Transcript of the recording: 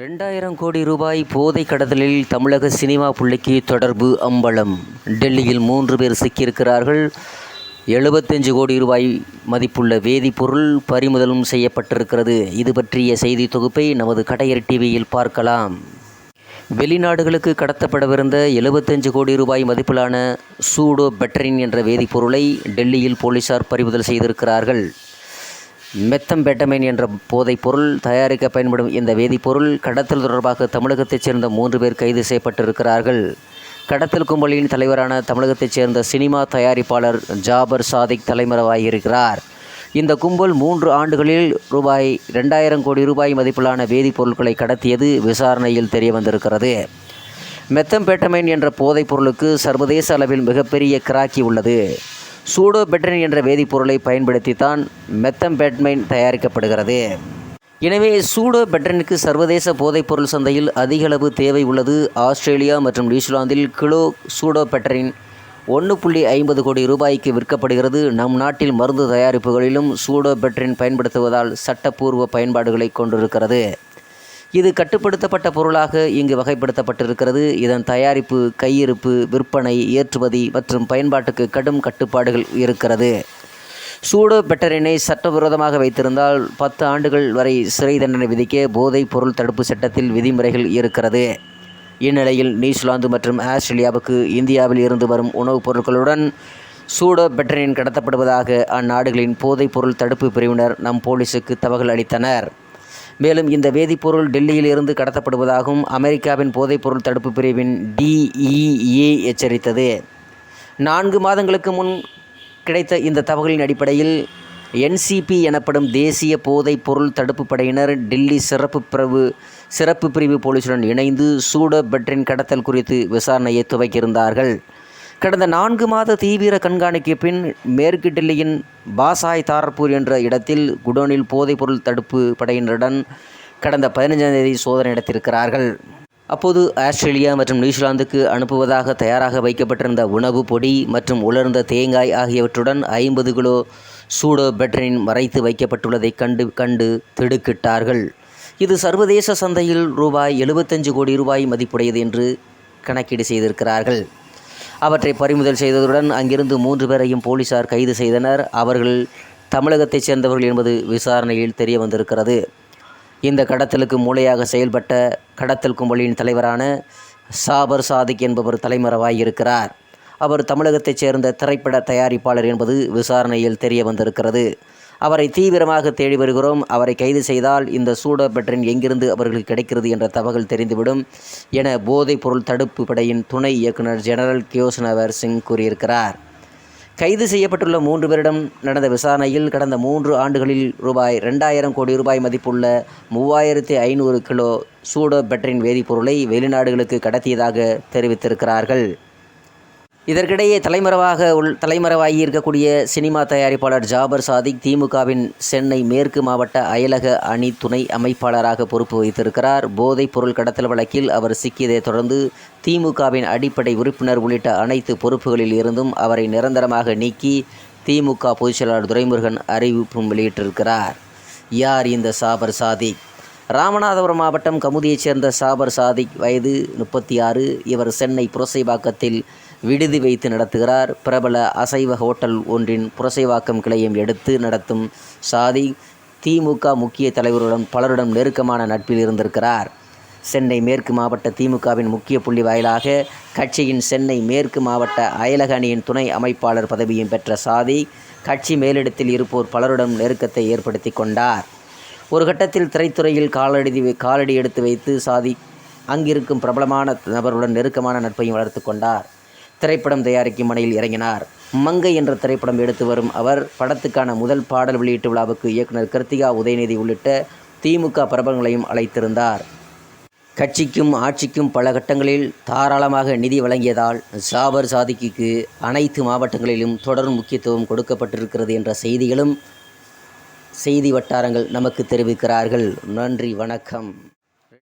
ரெண்டாயிரம் கோடி ரூபாய் போதை கடத்தலில் தமிழக சினிமா புள்ளிக்கு தொடர்பு அம்பலம். டெல்லியில் மூன்று பேர் சிக்கியிருக்கிறார்கள். எழுபத்தஞ்சு கோடி ரூபாய் மதிப்புள்ள வேதிப்பொருள் பறிமுதலும் செய்யப்பட்டிருக்கிறது. இது பற்றிய செய்தி தொகுப்பை நமது கடையர் டிவியில் பார்க்கலாம். வெளிநாடுகளுக்கு கடத்தப்படவிருந்த எழுபத்தஞ்சு கோடி ரூபாய் மதிப்பிலான சூடோ பெட்டரின் என்ற வேதிப்பொருளை டெல்லியில் போலீசார் பறிமுதல் செய்திருக்கிறார்கள். மெத்தம்பெட்டமைன் என்ற போதைப் பொருள் தயாரிக்க பயன்படும் இந்த வேதிப்பொருள் கடத்தல் தொடர்பாக தமிழகத்தைச் சேர்ந்த மூன்று பேர் கைது செய்யப்பட்டிருக்கிறார்கள். கடத்தல் கும்பலின் தலைவரான தமிழகத்தைச் சேர்ந்த சினிமா தயாரிப்பாளர் ஜாபர் சாதிக் தலைமறைவாகியிருக்கிறார் இந்த கும்பல் மூன்று ஆண்டுகளில் ரூபாய் ரெண்டாயிரம் கோடி ரூபாய் மதிப்பிலான வேதிப்பொருட்களை கடத்தியது விசாரணையில் தெரிய வந்திருக்கிறது மெத்தம்பேட்டமைன் என்ற போதைப் பொருளுக்கு சர்வதேச அளவில் மிகப்பெரிய கிராக்கி உள்ளது. சூடோபெட்ரின் என்ற வேதிப்பொருளை பயன்படுத்தித்தான் மெத்தம்பெட்மைன் தயாரிக்கப்படுகிறது. எனவே சூடோபெட்ரினுக்கு சர்வதேச போதைப்பொருள் சந்தையில் அதிகளவு தேவை உள்ளது. ஆஸ்திரேலியா மற்றும் நியூசிலாந்தில் கிலோ சூடோபெட்ரின் ஒன்று புள்ளி ஐம்பது கோடி ரூபாய்க்கு விற்கப்படுகிறது. நம் நாட்டில் மருந்து தயாரிப்புகளிலும் சூடோபெட்ரின் பயன்படுத்துவதால் சட்டப்பூர்வ பயன்பாடுகளை கொண்டிருக்கிறது. இது கட்டுப்படுத்தப்பட்ட பொருளாக இங்கு வகைப்படுத்தப்பட்டிருக்கிறது. இதன் தயாரிப்பு கையிருப்பு விற்பனை ஏற்றுமதி மற்றும் பயன்பாட்டுக்கு கடும் கட்டுப்பாடுகள் இருக்கிறது. சூடோ பெட்டரினை சட்டவிரோதமாக வைத்திருந்தால் பத்து ஆண்டுகள் வரை சிறை தண்டனை விதிக்க போதைப் பொருள் தடுப்பு சட்டத்தில் விதிமுறைகள் இருக்கிறது. இந்நிலையில் நியூசிலாந்து மற்றும் ஆஸ்திரேலியாவுக்கு இந்தியாவில் இருந்து வரும் உணவுப் பொருட்களுடன் சூடோ பெட்டரின் கடத்தப்படுவதாக அந்நாடுகளின் போதைப் பொருள் தடுப்பு பிரிவினர் நம் போலீஸுக்கு தகவல் அளித்தனர். மேலும் இந்த வேதிப்பொருள் டெல்லியில் இருந்து கடத்தப்படுவதாகவும் அமெரிக்காவின் போதைப்பொருள் தடுப்பு பிரிவின் டிஇஏ எச்சரித்தது. நான்கு மாதங்களுக்கு முன் கிடைத்த இந்த தகவலின் அடிப்படையில் என்சிபி எனப்படும் தேசிய போதைப் பொருள் தடுப்பு படையினர் டெல்லி சிறப்பு பிரிவு சிறப்பு பிரிவு போலீசுடன் இணைந்து சூடோ பெட்ரின் கடத்தல் குறித்து விசாரணையை துவக்கியிருந்தார்கள். கடந்த நான்கு மாத தீவிர கண்காணிக்கு பின் மேற்கு டெல்லியின் பாசாய் தாரப்பூர் என்ற இடத்தில் குடோனில் போதைப்பொருள் தடுப்பு படையினருடன் கடந்த பதினஞ்சாம் தேதி சோதனை நடத்தியிருக்கிறார்கள். அப்போது ஆஸ்திரேலியா மற்றும் நியூசிலாந்துக்கு அனுப்புவதாக தயாராக வைக்கப்பட்டிருந்த உணவு பொடி மற்றும் உலர்ந்த தேங்காய் ஆகியவற்றுடன் ஐம்பது கிலோ சூடோ பெட்ரின் மறைத்து வைக்கப்பட்டுள்ளதை கண்டு கண்டு திடுக்கிட்டார்கள். இது சர்வதேச சந்தையில் ரூபாய் எழுபத்தஞ்சு கோடி ரூபாய் மதிப்புடையது என்று கணக்கீடு செய்திருக்கிறார்கள். அவற்றை பறிமுதல் செய்ததுடன் அங்கிருந்து மூன்று பேரையும் போலீசார் கைது செய்தனர். அவர்கள் தமிழகத்தைச் சேர்ந்தவர்கள் என்பது விசாரணையில் தெரிய வந்திருக்கிறது இந்த கடத்தலுக்கு மூளையாக செயல்பட்ட கடத்தல் கும்பலின் தலைவரான சாபர் சாதிக் என்பவர் தலைமறைவாகியிருக்கிறார் அவர் தமிழகத்தைச் சேர்ந்த திரைப்பட தயாரிப்பாளர் என்பது விசாரணையில் தெரிய வந்திருக்கிறது அவரை தீவிரமாக தேடி வருகிறோம். அவரை கைது செய்தால் இந்த சூட பெட்ரின் எங்கிருந்து அவர்களுக்கு கிடைக்கிறது என்ற தகவல் தெரிந்துவிடும் என போதைப் பொருள் தடுப்பு படையின் துணை இயக்குனர் ஜெனரல் கியோஸ்னவர் சிங் கூறியிருக்கிறார். கைது செய்யப்பட்டுள்ள மூன்று பேரிடம் நடந்த விசாரணையில் கடந்த மூன்று ஆண்டுகளில் ரூபாய் ரெண்டாயிரம் கோடி ரூபாய் மதிப்புள்ள மூவாயிரத்தி ஐநூறு கிலோ சூடோ பெட்ரின் வேதிப்பொருளை வெளிநாடுகளுக்கு கடத்தியதாக தெரிவித்திருக்கிறார்கள். இதற்கிடையே தலைமறைவாக உள் தலைமறைவாகி இருக்கக்கூடிய சினிமா தயாரிப்பாளர் ஜாபர் சாதிக் திமுகவின் சென்னை மேற்கு மாவட்ட அயலக அணி துணை அமைப்பாளராக பொறுப்பு வைத்திருக்கிறார் போதைப் பொருள் கடத்தல் வழக்கில் அவர் சிக்கியதை தொடர்ந்து திமுகவின் அடிப்படை உறுப்பினர் உள்ளிட்ட அனைத்து பொறுப்புகளில் இருந்தும் அவரை நிரந்தரமாக நீக்கி திமுக பொதுச்செயலாளர் துரைமுருகன் அறிவிப்பும் வெளியிட்டிருக்கிறார். யார் இந்த சாபர் சாதிக்? ராமநாதபுரம் மாவட்டம் கமுதியைச் சேர்ந்த சாபர் சாதிக் வயது முப்பத்தி ஆறு. இவர் சென்னை புரசைவாக்கத்தில் விடுதி வைத்து நடத்துகிறார். பிரபல அசைவ ஹோட்டல் ஒன்றின் புரசைவாக்கம் கிளையம் எடுத்து நடத்தும் சாதி திமுக முக்கிய தலைவருடன் பலருடன் நெருக்கமான நட்பில் இருந்திருக்கிறார். சென்னை மேற்கு மாவட்ட திமுகவின் முக்கிய புள்ளி வாயிலாக கட்சியின் சென்னை மேற்கு மாவட்ட அயலக அணியின் துணை அமைப்பாளர் பதவியும் பெற்ற சாதி கட்சி மேலிடத்தில் இருப்போர் பலருடன் நெருக்கத்தை ஏற்படுத்தி கொண்டார். ஒரு கட்டத்தில் திரைத்துறையில் காலடி காலடி எடுத்து வைத்து சாதி அங்கிருக்கும் பிரபலமான நபருடன் நெருக்கமான நட்பையும் வளர்த்து கொண்டார். திரைப்படம் தயாரிக்கும் மனையில் இறங்கினார். மங்கை என்ற திரைப்படம் எடுத்து வரும் அவர் படத்துக்கான முதல் பாடல் வெளியீட்டு விழாவுக்கு இயக்குனர் கிருத்திகா உதயநிதி உள்ளிட்ட திமுக பிரபலங்களையும் அழைத்திருந்தார். கட்சிக்கும் ஆட்சிக்கும் பல கட்டங்களில் தாராளமாக நிதி வழங்கியதால் ஜாபர் சாதிக்கு அனைத்து மாவட்டங்களிலும் தொடர் முக்கியத்துவம் கொடுக்கப்பட்டிருக்கிறது என்ற செய்திகளும் செய்தி வட்டாரங்கள் நமக்கு தெரிவிக்கிறார்கள். நன்றி வணக்கம்.